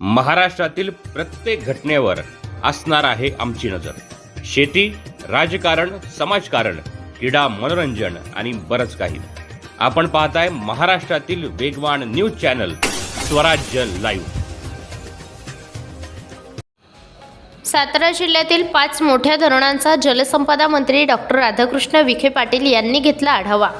महाराष्ट्रातील प्रत्येक घटनेवर असणार आहे आमची नजर. शेती राजकारण समाजकारण क्रीडा मनोरंजन आणि बरंच काही. आपण पाहताय महाराष्ट्रातील वेगवान news channel Swarajya live. Satara जिल्ह्यातील पाच मोठ्या धरणांचा जलसंपदा मंत्री डॉक्टर राधाकृष्ण विखे पाटील यांनी घेतला आढावा.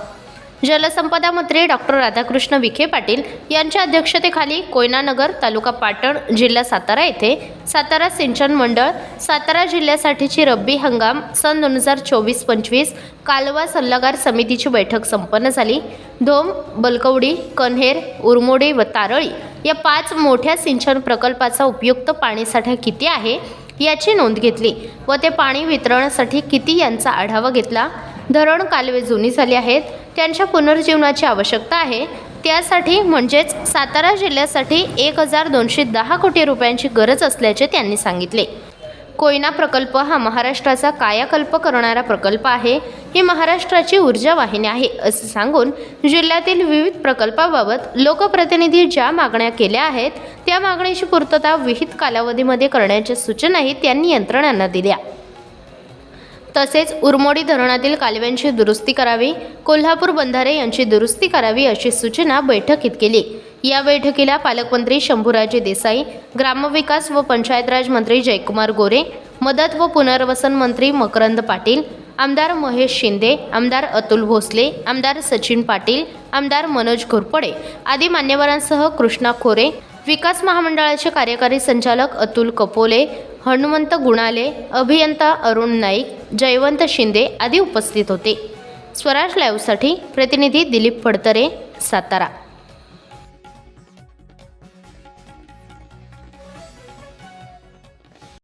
जलसंपदा मंत्री डॉक्टर राधाकृष्ण विखे पाटील यांच्या अध्यक्षतेखाली कोयनानगर तालुका पाटण जिल्हा सातारा येथे सातारा सिंचन मंडळ सातारा जिल्ह्यासाठीची रब्बी हंगाम सन दोन हजार चोवीस पंचवीस कालवा सल्लागार समितीची बैठक संपन्न झाली. धोम बलकवडी कन्हेर उरमोडी व तारळी या पाच मोठ्या सिंचन प्रकल्पाचा उपयुक्त पाणीसाठा किती आहे याची नोंद घेतली व ते पाणी वितरणासाठी किती यांचा आढावा घेतला. धरण कालवे जुनी झाली आहेत. त्यांच्या पुनर्जीवनाची आवश्यकता आहे. त्यासाठी म्हणजेच सातारा जिल्ह्यासाठी एक हजार दोनशे दहा कोटी रुपयांची गरज असल्याचे त्यांनी सांगितले. कोयना प्रकल्प हा महाराष्ट्राचा कायाकल्प करणारा प्रकल्प आहे. ही महाराष्ट्राची ऊर्जा वाहिनी आहे असे सांगून जिल्ह्यातील विविध प्रकल्पाबाबत लोकप्रतिनिधी ज्या मागण्या केल्या आहेत त्या मागणीची पूर्तता विहित कालावधीमध्ये करण्याच्या सूचनाही त्यांनी यंत्रणांना दिल्या. तसेच उरमोडी धरणातील कालव्यांची दुरुस्ती करावी कोल्हापूर बंधारे यांची दुरुस्ती करावी अशी सूचना बैठकीत केली. या बैठकीला पालकमंत्री शंभूराजे देसाई ग्रामविकास व पंचायत राज मंत्री जयकुमार गोरे मदत व पुनर्वसन मंत्री मकरंद पाटील आमदार महेश शिंदे आमदार अतुल भोसले आमदार सचिन पाटील आमदार मनोज घोरपडे आदी मान्यवरांसह कृष्णा खोरे विकास महामंडळाचे कार्यकारी संचालक अतुल कपोले हनुमंत गुणाले अभियंता अरुण नाईक जयवंत शिंदे आदी उपस्थित होते. स्वराज लाईव्हसाठी प्रतिनिधी दिलीप फडतरे सातारा.